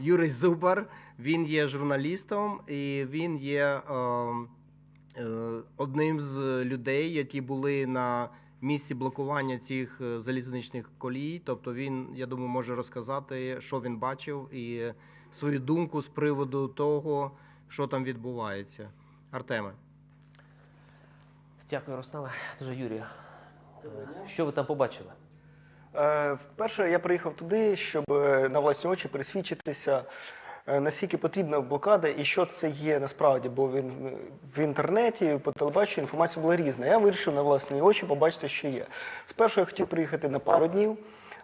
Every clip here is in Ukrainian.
Юрій Зубар. Він є журналістом і він є е, е, одним з людей, які були на місці блокування цих е, залізничних колій. Тобто він, я думаю, може розказати, що він бачив, і свою думку з приводу того, що там відбувається. Артеме. Дякую, Ярославе. Дуже Юрію. Е, Що ви там побачили? Е, Вперше я приїхав туди, щоб е, на власні очі пересвідчитися, е, наскільки потрібна блокада і що це є насправді. Бо він в інтернеті, по телебаченню інформація була різна. Я вирішив на власні очі побачити, що є. Спершу я хотів приїхати на пару днів,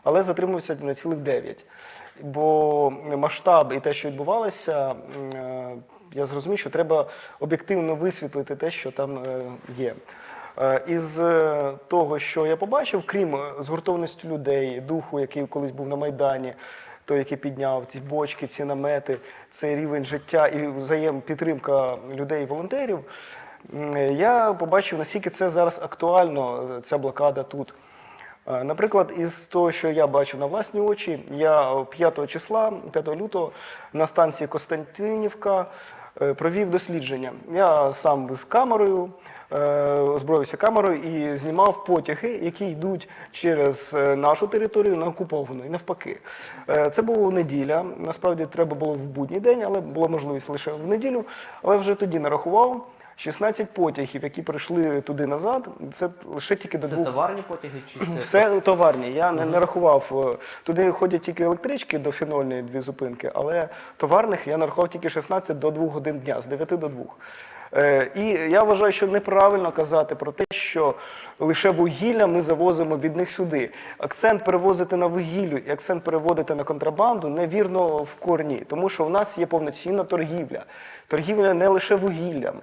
але затримався на цілих дев'ять. Бо масштаб і те, що відбувалося, я зрозумів, що треба об'єктивно висвітлити те, що там є. Е, Із е, того, що я побачив, крім е, згуртованості людей, духу, який колись був на Майдані, той, який підняв ці бочки, ці намети, цей рівень життя і взаємопідтримка людей і волонтерів, я побачив, наскільки це зараз актуально, ця блокада тут. Наприклад, із того, що я бачив на власні очі, я 5 числа, 5 лютого, на станції Костянтинівка провів дослідження. Я сам з камерою, е, озброївся камерою і знімав потяги, які йдуть через е, нашу територію на окуповану і навпаки. Е, Це було неділя. Насправді треба було в будній день, але була можливість лише в неділю. Але вже тоді нарахував. 16 потягів, які прийшли туди назад, це лише тільки до Це двох товарні потяги чи це все товарні. Я не, не рахував. е, Туди ходять тільки електрички до фінольної дві зупинки, але товарних я нарахував тільки 16 до 2 годин дня, з 9 до 2. Е, і я вважаю, що неправильно казати про те, що лише вугілля ми завозимо від них сюди. Акцент перевозити на вугіллю і акцент переводити на контрабанду невірно в корні, тому що в нас є повноцінна торгівля. Торгівля не лише вугіллям.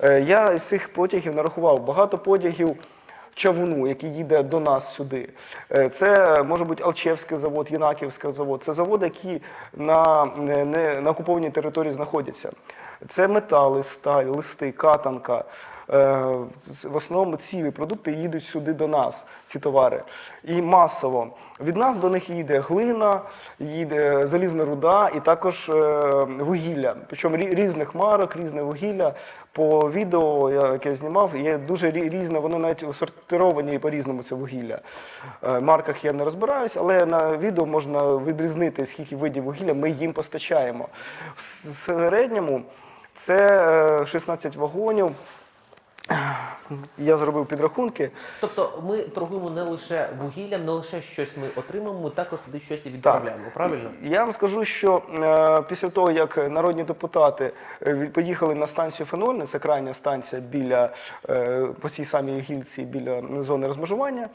Е, я з цих потягів нарахував багато потягів чавуну, який їде до нас сюди. Е, Це може бути Алчевський завод, Єнаківський завод. Це заводи, які на, не, на окупованій території знаходяться. Це метали, сталь, листи, катанка. Е, В основному ці продукти їдуть сюди до нас, ці товари. І масово. Від нас до них їде глина, їде залізна руда і також е, вугілля. Причому різних марок, різне вугілля. По відео, яке я знімав, є дуже різне, воно навіть сортировані по-різному це вугілля. Е, В марках я не розбираюсь, але на відео можна відрізнити, скільки видів вугілля ми їм постачаємо. В середньому це е, 16 вагонів. Я зробив підрахунки. Тобто ми торгуємо не лише вугіллям, не лише щось ми отримаємо, ми також туди щось і відправляємо. Правильно? Я вам скажу, що е, після того, як народні депутати е, поїхали на станцію Фенольне, це крайня станція біля е, по цій самій гільці біля зони розмежування.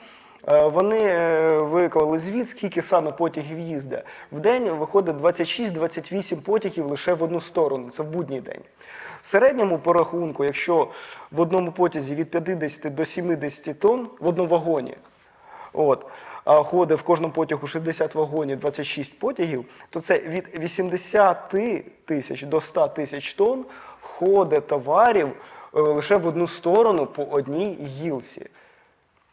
Е, Вони е, виклали звіт, скільки саме потягів їздить. В день виходить 26-28 потягів лише в одну сторону. Це в будній день. В середньому по рахунку, якщо в одному потязі від 50 до 70 тонн в одному вагоні, От. А ходить в кожному потягу 60 вагонів, 26 потягів, то це від 80 тисяч до 100 тисяч тонн ходить товарів е, лише в одну сторону по одній гілці.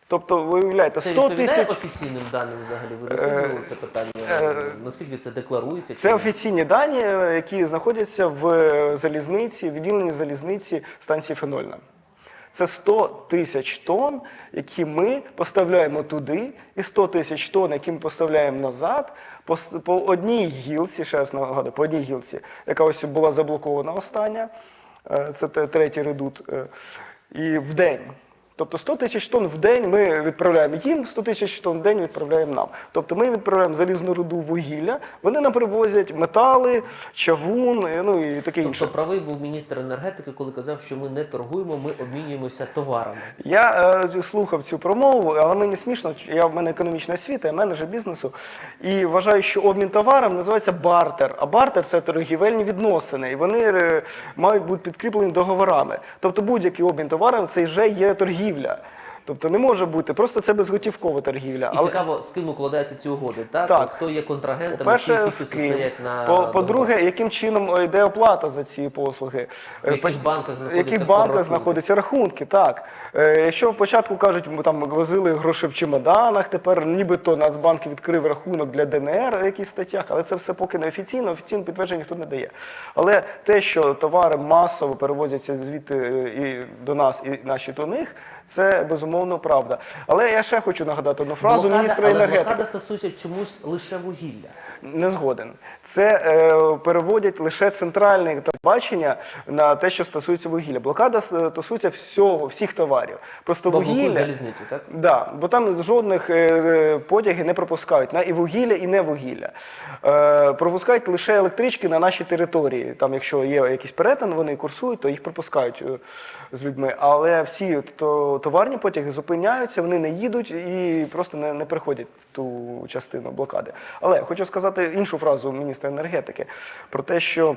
Тобто, ви уявляєте, 100 відповідає тисяч. офіційним даним взагалі. Ви досліджували це питання? е, Наскільки це декларується? Це офіційні дані, е, які знаходяться в е, залізниці, відділенні залізниці станції Фенольна. Це 100 тисяч тонн, які ми поставляємо туди, і 100 тисяч тонн, які ми поставляємо назад, по, по одній гілці, ще раз нагадую, по одній гілці, яка ось була заблокована остання, е, це третій редут, е, і в день. Тобто 100 тисяч тонн в день ми відправляємо їм, 100 тисяч тонн в день відправляємо нам. Тобто ми відправляємо залізну руду вугілля, вони нам привозять метали, чавун, е, ну і таке інше. Тобто правий був міністр енергетики, коли казав, що ми не торгуємо, ми обмінюємося товарами. Я е, слухав цю промову, але мені смішно, я в мене економічна освіта, я менеджер бізнесу, і вважаю, що обмін товаром називається бартер. А бартер це торгівельні відносини, і вони е, мають бути підкріплені договорами. Тобто будь-який обмін товаром це вже є торгівля будівля. Тобто не може бути, просто це безготівкова торгівля. І цікаво, з ким укладаються ці угоди, так? Так. Хто є контрагентами, По-перше, з підписи ким. стоять на По-? По-друге, яким чином е, йде оплата за ці послуги? В яких Е, банках в знаходяться яких банках рахунки? знаходяться рахунки, так. Е, Якщо спочатку кажуть, ми там возили гроші в чемоданах, тепер нібито Нацбанк відкрив рахунок для ДНР в якихось статтях, але це все поки не офіційно, офіційне підтвердження ніхто не дає. Але те, що товари масово перевозяться звідти е, і до нас, і наші до них, це безумовно правда. Але я ще хочу нагадати одну фразу Блокада, міністра але енергетики. блокада стосується чомусь лише вугілля. Не згоден. Це е, переводять лише центральне бачення на те, що стосується вугілля. Блокада е, стосується всього, всіх товарів. Просто Бо вугілля. залізницю, так? Да, бо там жодних е, е, потягів не пропускають на і вугілля, і не вугілля. Е, пропускають лише електрички на нашій території. Там, якщо є якийсь перетин, вони курсують, то їх пропускають е, з людьми. Але всі то, товарні потяги зупиняються, вони не їдуть і просто не, не приходять ту частину блокади. Але хочу сказати іншу фразу міністра енергетики про те, що.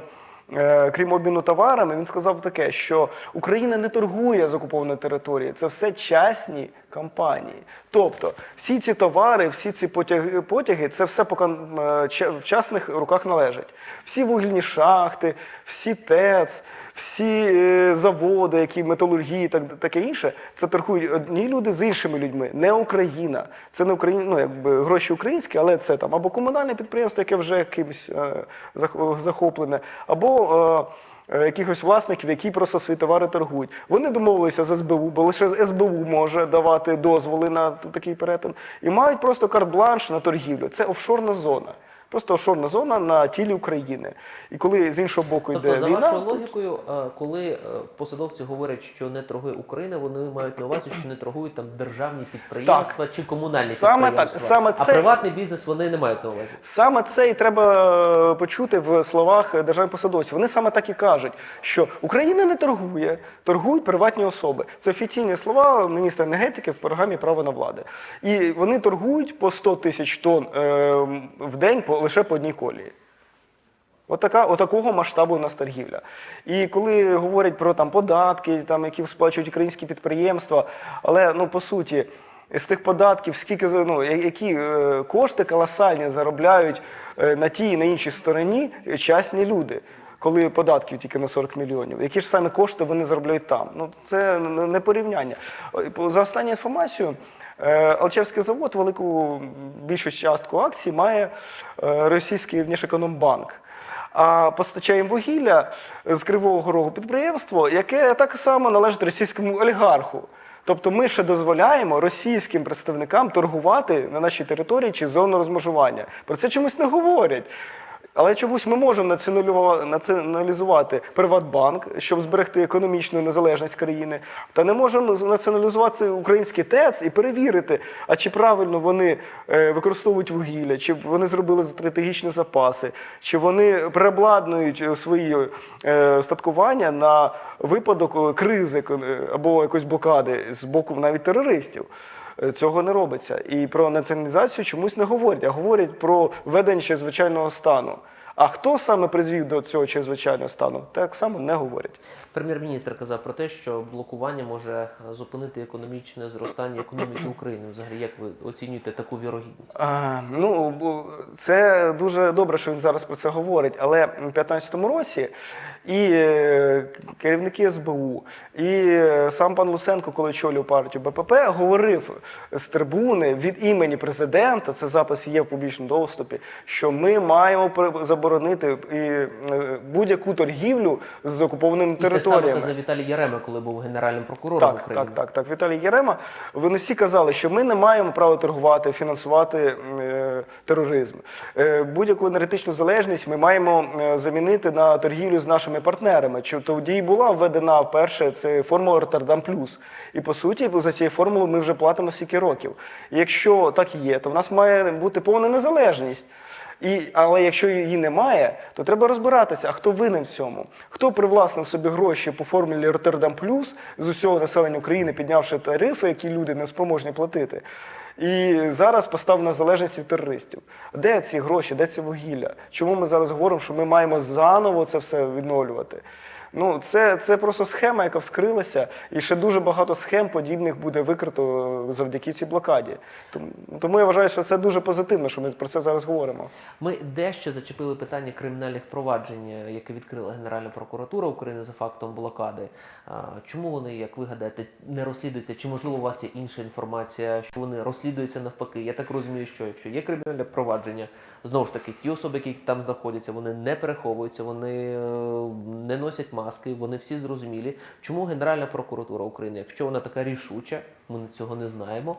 Е, Крім обміну товарами, він сказав таке, що Україна не торгує з окупованої території, це все частні компанії. Тобто всі ці товари, всі ці потяги, це все поки е, в частних руках належить. Всі вугільні шахти, всі ТЕЦ, всі е, заводи, які металургії, так таке інше, це торгують одні люди з іншими людьми, не Україна. Це не Україна, ну якби гроші українські, але це там або комунальне підприємство, яке вже кимось е, захоплене, або е, якихось власників, які просто свої товари торгують. Вони домовилися з СБУ, бо лише СБУ може давати дозволи на такий перетин, і мають просто карт-бланш на торгівлю. Це офшорна зона. Просто офшорна зона на тілі України. І коли з іншого боку йде Тобто, за війна, вашою логікою, е, коли е, посадовці говорять, що не торгує Україна, вони мають на увазі, що не торгують там державні підприємства чи комунальні Саме так, підприємства. саме А це- приватний бізнес вони не мають на увазі. Саме це і треба е, почути в словах державних посадовців. Вони саме так і кажуть, що Україна не торгує, торгують приватні особи. Це офіційні слова міністра енергетики в програмі Право на влади. І вони торгують по 100 тисяч тонн е, в день по, лише по одній колії. Отака, отакого масштабу у нас торгівля. І коли говорять про там, податки, там, які сплачують українські підприємства, але ну, по суті, з тих податків, скільки ну, які е, кошти колосальні заробляють е, на тій і на іншій стороні е, частні люди. Коли податків тільки на 40 мільйонів, які ж саме кошти вони заробляють там? Ну це не порівняння. По- За останню інформацію, Е, Алчевський завод велику більшість частку акцій має е, російський Внешекономбанк. А постачає вугілля з Кривого Рогу підприємство, яке так само належить російському олігарху. Тобто ми ще дозволяємо російським представникам торгувати на нашій території чи зону розмежування. Про це чомусь не говорять. Але чомусь ми можемо націоналізувати Приватбанк, щоб зберегти економічну незалежність країни, та не можемо націоналізувати український ТЕЦ і перевірити, а чи правильно вони е, використовують вугілля, чи вони зробили стратегічні запаси, чи вони переобладнують е, свої е, статкування на випадок кризи або якоїсь блокади з боку навіть терористів. Е, Цього не робиться. І про націоналізацію чомусь не говорять, а говорять про введення чрезвичайного стану. А хто саме призвів до цього чрезвичайного стану, так само не говорять. Прем'єр-міністр казав про те, що блокування може е, зупинити економічне зростання економіки України. Взагалі, як ви оцінюєте таку вірогідність? А, ну, це дуже добре, що він зараз про це говорить. Але в 2015 році і е, керівники СБУ, і е, сам пан Луценко, коли очолював партію БПП, говорив з трибуни від імені президента, це запис є в публічному доступі, що ми маємо при- заборонити і, е, будь-яку торгівлю з окупованими І те саме територіями. казав Віталій Ярема, коли був генеральним прокурором Так, України. так, так, так. Віталій Єрема. Вони всі казали, що ми не маємо права торгувати, фінансувати е, тероризм. Е, будь-яку енергетичну залежність ми маємо е, замінити на торгівлю з нашими партнерами. Чи тоді була введена вперше це формула Роттердам Плюс. І по суті, за цією формулою ми вже платимо стільки років. І якщо так є, то в нас має бути повна незалежність. І, але якщо її немає, то треба розбиратися, а хто винен в цьому? Хто привласнив собі гроші по формулі Роттердам Плюс з усього населення України, піднявши тарифи, які люди не спроможні платити. І зараз постав на залежність від терористів. Де ці гроші, де ці вугілля? Чому ми зараз говоримо, що ми маємо заново це все відновлювати? Ну, це, це просто схема, яка вскрилася, і ще дуже багато схем подібних буде викрито завдяки цій блокаді. Тому, тому я вважаю, що це дуже позитивно, що ми про це зараз говоримо. Ми дещо зачепили питання кримінальних проваджень, е, яке відкрила Генеральна прокуратура України за фактом блокади. Чому вони, як ви гадаєте, не розслідуються? Чи можливо у вас є інша інформація, що вони розслідуються навпаки? Я так розумію, що якщо є кримінальне провадження, знову ж таки, ті особи, які там знаходяться, вони не переховуються, вони е, не носять маски, вони всі зрозумілі. Чому Генеральна прокуратура України, якщо вона така рішуча, ми цього не знаємо,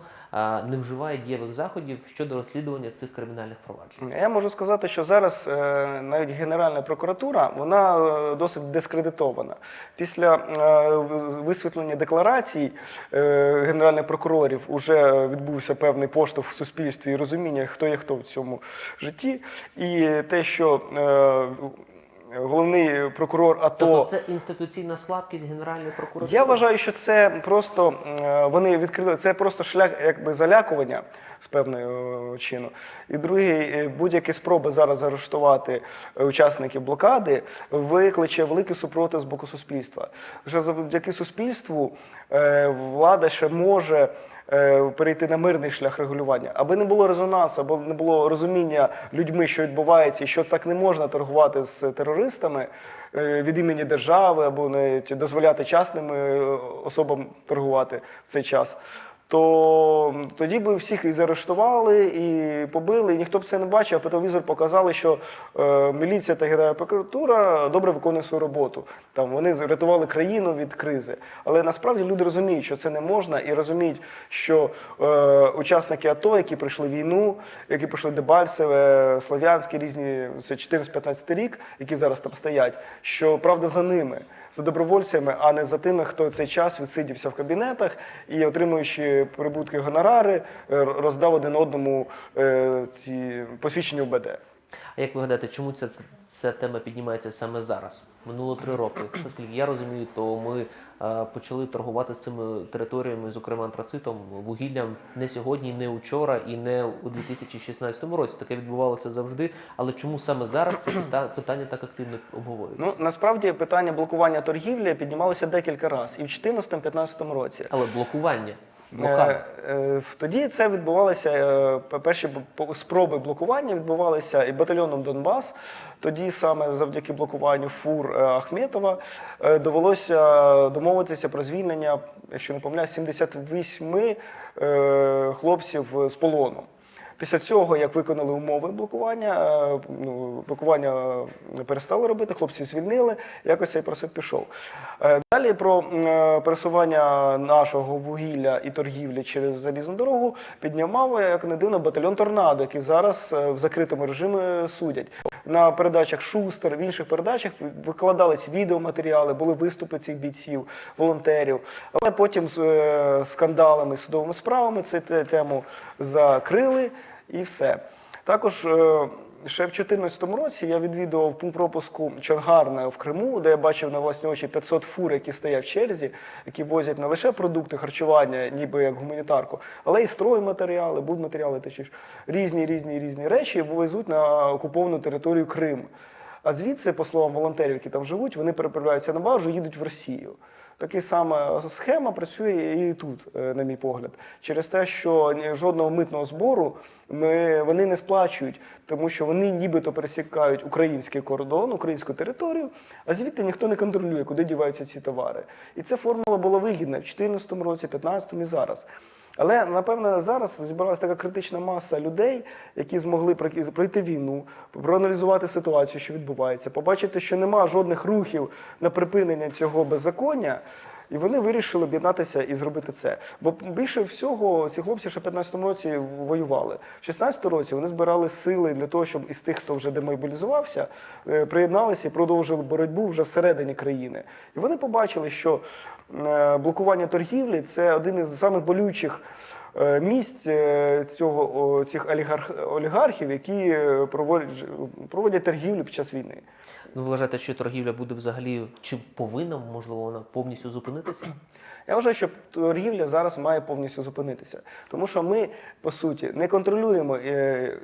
не вживає дієвих заходів щодо розслідування цих кримінальних проваджень? Я можу сказати, що зараз е, навіть Генеральна прокуратура вона е, досить дискредитована. Після е, висвітлення декларацій генеральних прокурорів вже відбувся певний поштовх в суспільстві і розуміння, хто є хто в цьому житті. І те, що прокурор АТО. Тобто це інституційна слабкість Генеральної прокуратури? Я вважаю, що це просто вони відкрили це просто шлях якби залякування з певного е, чину. І другий, е, будь-які спроби зараз заарештувати е, учасників блокади викличе великий супротив з боку суспільства. Вже завдяки суспільству влада ще може. Е, Перейти на мирний шлях регулювання, аби не було резонансу, або не було розуміння людьми, що відбувається, і що так не можна торгувати з терористами е, від імені держави, або навіть дозволяти частним е, особам торгувати в цей час. То тоді би всіх і заарештували, і побили, і ніхто б це не бачив, а по телевізору показали, що е, міліція та Генеральна прокуратура добре виконує свою роботу. Там вони врятували країну від кризи. Але насправді люди розуміють, що це не можна, і розуміють, що е, учасники АТО, які пройшли війну, які пройшли Дебальцеве, Слов'янське, різні це 14-15 рік, які зараз там стоять, що правда за ними, за добровольцями, а не за тими, хто цей час відсидівся в кабінетах і, отримуючи прибутки гонорари, е, роздав один одному е, ці посвідчення УБД. А як ви гадаєте, чому ця, ця тема піднімається саме зараз? Минуло три роки. Наскільки я розумію, то ми е, почали торгувати з цими територіями, зокрема антрацитом, вугіллям не сьогодні, не учора і не у 2016 році. Таке відбувалося завжди. Але чому саме зараз це пита- питання так активно обговорюється? Ну насправді питання блокування торгівлі піднімалося декілька разів і в 2014-2015 році. Але блокування, блокада. Е, е, Тоді це відбувалося. е, Перші спроби блокування відбувалися і батальйоном Донбас. Тоді саме завдяки блокуванню фур Ахметова довелося домовитися про звільнення, якщо не помиляюсь, 78 е, хлопців з полону. Після цього, як виконали умови блокування, е, ну, блокування е, перестали робити, хлопців звільнили, якось цей процес пішов. Е, Далі про пересування нашого вугілля і торгівлі через залізну дорогу піднімав, як не дивно, батальйон Торнадо, який зараз в закритому режимі судять. На передачах Шустер, в інших передачах викладались відеоматеріали, були виступи цих бійців, волонтерів. Але потім з скандалами, судовими справами цю тему закрили і все. Також е, ще в 2014 році я відвідував пункт пропуску Чонгарне в Криму, де я бачив на власні очі 500 фур, які стоять в черзі, які возять не лише продукти харчування, ніби як гуманітарку, але і стройматеріали, будматеріали, точніше, різні різні різні речі везуть на окуповану територію Криму. А звідси, по словам волонтерів, які там живуть, вони переправляються на баржу, їдуть в Росію. Така сама схема працює і тут, е, на мій погляд, через те, що жодного митного збору ми, вони не сплачують, тому що вони нібито пересікають український кордон, українську територію, а звідти ніхто не контролює, куди діваються ці товари. І ця формула була вигідна в 2014 році, 2015 і зараз. Але напевно зараз зібралася така критична маса людей, які змогли пройти- війну, проаналізувати ситуацію, що відбувається, побачити, що нема жодних рухів на припинення цього беззаконня. І вони вирішили об'єднатися і зробити це. Бо більше всього ці хлопці ще в 15-му році воювали. В 16-му році вони збирали сили для того, щоб із тих, хто вже демобілізувався, е, приєдналися і продовжили боротьбу вже всередині країни. І вони побачили, що е, блокування торгівлі це один із самих болючих е, місць цього, цих олігарх, олігархів, які проводять, проводять торгівлю під час війни. Ви вважаєте, що торгівля буде взагалі чи повинна, можливо, вона повністю зупинитися? Я вважаю, що торгівля зараз має повністю зупинитися, тому що ми по суті не контролюємо е,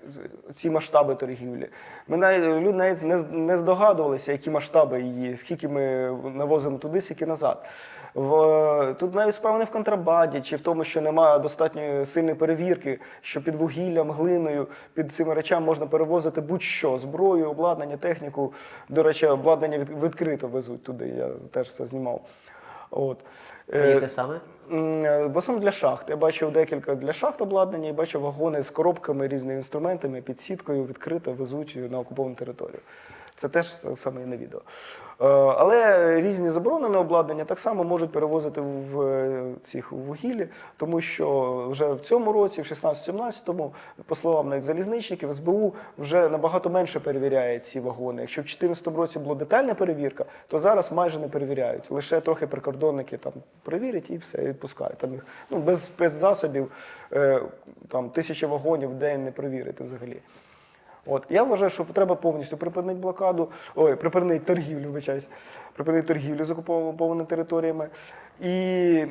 ці масштаби торгівлі. Ми навіть навіть не, здогадувалися, які масштаби її, скільки ми навозимо туди, скільки назад. В, тут навіть справа не в контрабанді чи в тому, що немає достатньо сильної перевірки, що під вугіллям, глиною, під цими речами можна перевозити будь-що зброю, обладнання, техніку. До речі, обладнання від, відкрито везуть туди. Я теж це знімав. От. Яке саме? В основному для шахт. Я бачив декілька для шахт обладнання і бачив вагони з коробками, різними інструментами, під сіткою відкрито везуть на окуповану територію. Це теж саме і на відео. Е, Але різні заборонені обладнання так само можуть перевозити в е, цих вугіллі, тому що вже в цьому році, в 16-17, по словам навіть залізничників, СБУ вже набагато менше перевіряє ці вагони. Якщо в 2014 році була детальна перевірка, то зараз майже не перевіряють. Лише трохи прикордонники там перевірять і все, відпускають. Там їх ну, без спецзасобів е, там, тисячі вагонів в день не перевірити взагалі. От я вважаю, що треба повністю припинити блокаду, ой, припинити торгівлю, вибачаюсь, припинити торгівлю з окупованими територіями. І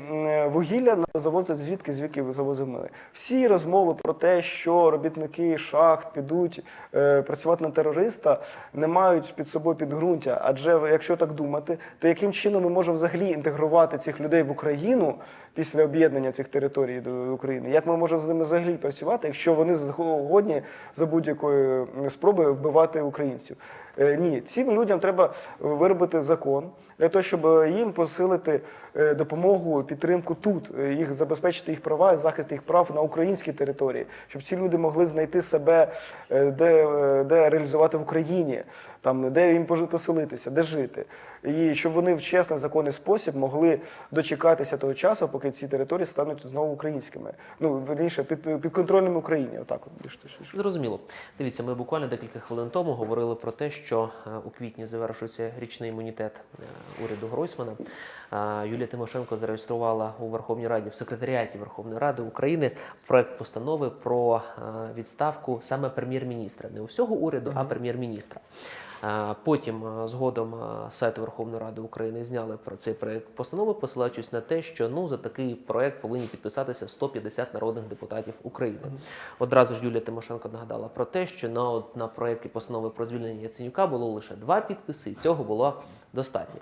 вугілля на- завозять звідки, звідки завозимо ми. Всі розмови про те, що робітники шахт підуть е, працювати на терориста, не мають під собою підґрунтя. Адже якщо так думати, то яким чином ми можемо взагалі інтегрувати цих людей в Україну після об'єднання цих територій до України? Як ми можемо з ними взагалі працювати, якщо вони згодні за будь-якої м, спроби вбивати українців? Е, Ні, цим людям треба виробити закон для того, щоб їм посилити е, допомогу, підтримку тут, е, їх забезпечити їх права, захист їх прав на українській території, щоб ці люди могли знайти себе, е, де, е, де реалізувати в Україні, там де їм поселитися, де жити, і щоб вони в чесний законний спосіб могли дочекатися того часу, поки ці території стануть знову українськими. Ну верніше під підконтрольними Україні. Отак, от більш точніше. Зрозуміло. Дивіться, ми буквально декілька хвилин тому говорили про те, що е, у квітні завершується річний імунітет е, уряду Гройсмана. Юлія Тимошенко зареєструвала у Верховній Раді в секретаріаті Верховної Ради України проект постанови про відставку саме прем'єр-міністра, не усього уряду, а прем'єр-міністра. Потім згодом з сайту Верховної Ради України зняли про цей проект постанови, посилаючись на те, що ну за такий проект повинні підписатися 150 народних депутатів України. Одразу ж Юлія Тимошенко нагадала про те, що на, на проєкті постанови про звільнення Яценюка було лише два підписи, і цього було достатньо.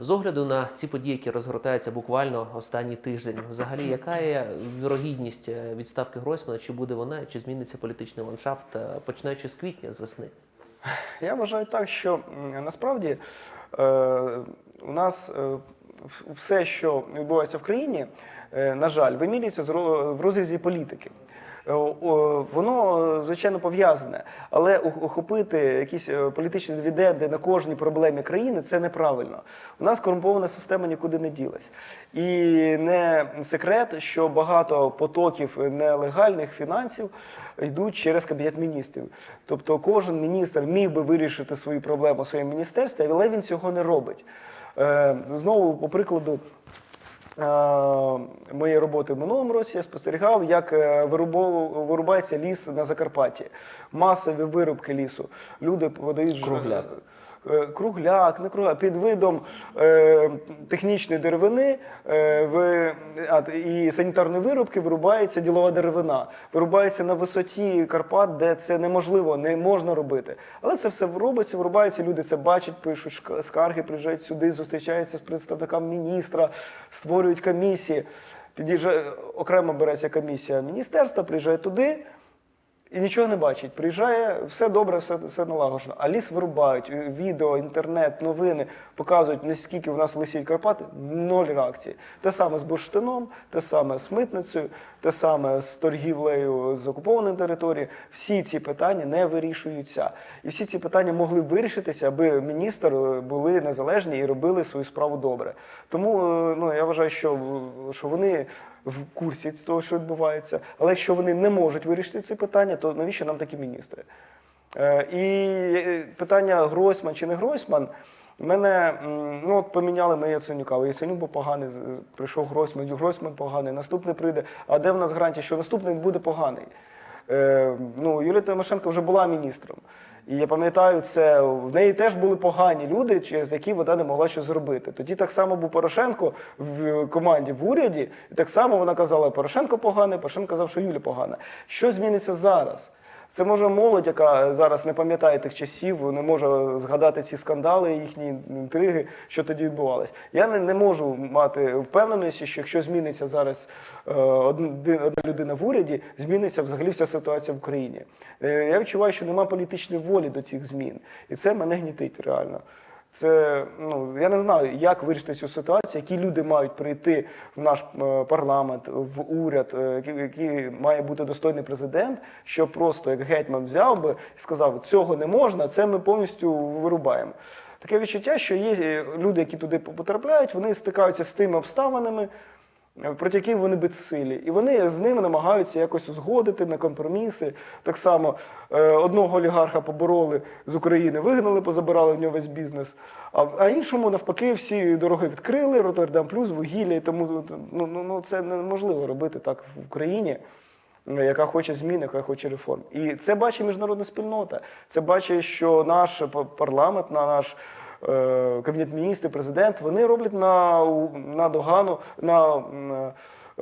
З огляду на ці події, які розгортаються буквально останній тиждень, взагалі, яка є вірогідність е, відставки Гройсмана? Чи буде вона, чи зміниться політичний ландшафт, е, починаючи з квітня, з весни? Я вважаю так, що насправді е, у нас е, все, що відбувається в країні, е, на жаль, вимірюється в розрізі політики. Е, Воно, е, звичайно, пов'язане, але охопити якісь е, політичні дивіденди на кожній проблемі країни це неправильно. У нас корумпована система нікуди не ділась. І не секрет, що багато потоків нелегальних фінансів йдуть через кабінет міністрів. Тобто кожен міністр міг би вирішити свою проблему у своєму міністерстві, але він цього не робить. Знову, по прикладу. Е, Моєї роботи в минулому році я спостерігав, як е, вирубається ліс на Закарпатті. Масові вирубки лісу. Люди подають Кругляк. Е, кругляк, не кругляк, під видом е, технічної деревини е, в, а, і санітарної вирубки вирубається ділова деревина. Вирубається на висоті Карпат, де це неможливо, не можна робити. Але це все робиться, вирубається, люди це бачать, пишуть скарги, приїжджають сюди, зустрічаються з представниками міністра, створюють комісії. Під'їжджає окремо береться комісія міністерства, приїжджає туди. І нічого не бачить. Приїжджає, все добре, все, все налагоджено. А ліс вирубають, е, відео, інтернет, новини показують, наскільки в нас лисіють Карпати, ноль реакції. Те саме з бурштином, те саме з митницею, те саме з торгівлею з окупованої території. Всі ці питання не вирішуються. І всі ці питання могли б вирішитися, аби міністр е, були незалежні і робили свою справу добре. Тому е, ну, я вважаю, що, що вони в курсі з того, що відбувається. Але якщо вони не можуть вирішити ці питання, то навіщо нам такі міністри? Е, І е, питання Гройсман чи не Гройсман. Мене ну, от поміняли ми Яценюка. Яценюк був поганий, прийшов Гройсман, Гройсман поганий, наступний прийде. А де в нас гарантія, що наступний буде поганий? Е, ну, Юлія Тимошенко вже була міністром. І я пам'ятаю, це в неї теж були погані люди, через які вона не могла щось зробити. Тоді так само був Порошенко в команді в уряді, і так само вона казала, Порошенко поганий, Порошенко казав, що Юля погана. Що зміниться зараз? Це може молодь, яка зараз не пам'ятає тих часів, не може згадати ці скандали, їхні інтриги, що тоді відбувалось. Я не, не можу мати впевненості, що якщо зміниться зараз е, одна людина в уряді, зміниться взагалі вся ситуація в Україні. Е, я відчуваю, що немає політичної волі до цих змін, і це мене гнітить реально. Це ну я не знаю, як вирішити цю ситуацію, які люди мають прийти в наш е, парламент, в уряд, е, який, має бути достойний президент, що просто як гетьман взяв би і сказав, цього не можна, це ми повністю вирубаємо. Таке відчуття, що є е, люди, які туди потрапляють, вони стикаються з тими обставинами, проти яких вони безсилі. І вони з ними намагаються якось узгодити на компроміси. Так само е, одного олігарха побороли з України, вигнали, позабирали в нього весь бізнес. А, а іншому, навпаки, всі дороги відкрили, Роттердам плюс, вугілля. І тому ну, ну, ну, це неможливо робити так в Україні. Яка хоче змін, яка хоче реформ, і це бачить міжнародна спільнота. Це бачить, що наш парламент, на наш кабінет міністрів, президент, вони роблять на, на догану, на,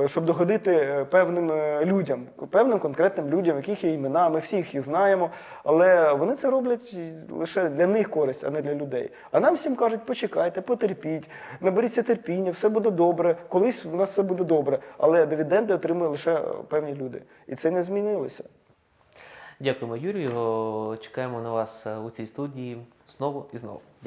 е, щоб догодити е, певним е, людям, певним конкретним людям, яких є імена, ми всіх їх знаємо, але вони це роблять лише для них користь, а не для людей. А нам всім кажуть, почекайте, потерпіть, наберіться терпіння, все буде добре, колись у нас все буде добре. Але дивіденди отримують лише е, певні люди. І це не змінилося. Дякуємо, Юрію. Чекаємо на вас е, у цій студії знову і знову.